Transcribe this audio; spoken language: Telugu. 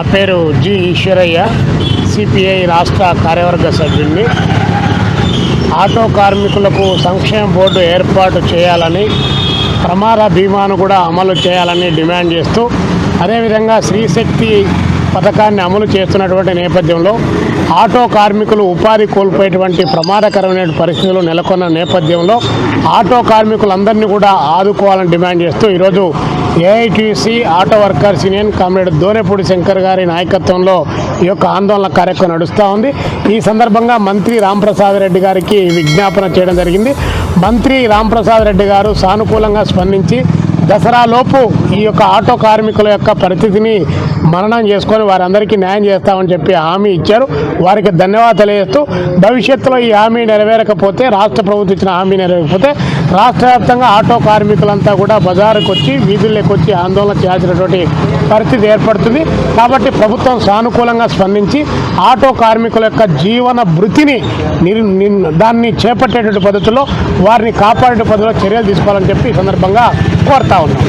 నా పేరు జి ఈశ్వరయ్య సిపిఐ రాష్ట్ర కార్యవర్గ సభ్యుడిని ఆటో కార్మికులకు సంక్షేమ బోర్డు ఏర్పాటు చేయాలని ప్రమాద బీమాను కూడా అమలు చేయాలని డిమాండ్ చేస్తూ అదేవిధంగా శ్రీశక్తి పథకాన్ని అమలు చేస్తున్నటువంటి నేపథ్యంలో ఆటో కార్మికులు ఉపాధి కోల్పోయేటువంటి ప్రమాదకరమైన పరిస్థితులు నెలకొన్న నేపథ్యంలో ఆటో కార్మికులందరినీ కూడా ఆదుకోవాలని డిమాండ్ చేస్తూ ఈరోజు AITC auto workers union comrade Donepudi Shankar గారి నాయకత్వంలో ఈ యొక్క ఆందోళన కార్యక్రమం నడుస్తూ ఉంది. ఈ సందర్భంగా మంత్రి రాంప్రసాద్ రెడ్డి గారికి విజ్ఞాపన చేయడం జరిగింది. మంత్రి రాంప్రసాద్ రెడ్డి గారు సానుకూలంగా స్పందించి దసరాలోపు ఈ యొక్క ఆటో కార్మికుల యొక్క పరిస్థితిని మననం చేసుకొని వారందరికీ న్యాయం చేస్తామని చెప్పి హామీ ఇచ్చారు. వారికి ధన్యవాదాలు తెలియజేస్తూ భవిష్యత్తులో ఈ హామీ నెరవేరకపోతే రాష్ట్ర ప్రభుత్వం ఇచ్చిన హామీ నెరవేరకపోతే రాష్ట్ర వ్యాప్తంగా ఆటో కార్మికులంతా కూడా బజారుకు వచ్చి వీధుల్లోకి వచ్చి ఆందోళన చేయాల్సినటువంటి పరిస్థితి ఏర్పడుతుంది. కాబట్టి ప్రభుత్వం సానుకూలంగా స్పందించి ఆటో కార్మికుల యొక్క జీవన భృతిని దాన్ని చేపట్టేటువంటి పద్ధతిలో వారిని కాపాడే పద్ధతిలో చర్యలు తీసుకోవాలని చెప్పి ఈ సందర్భంగా కోరుతా ఉన్నాం.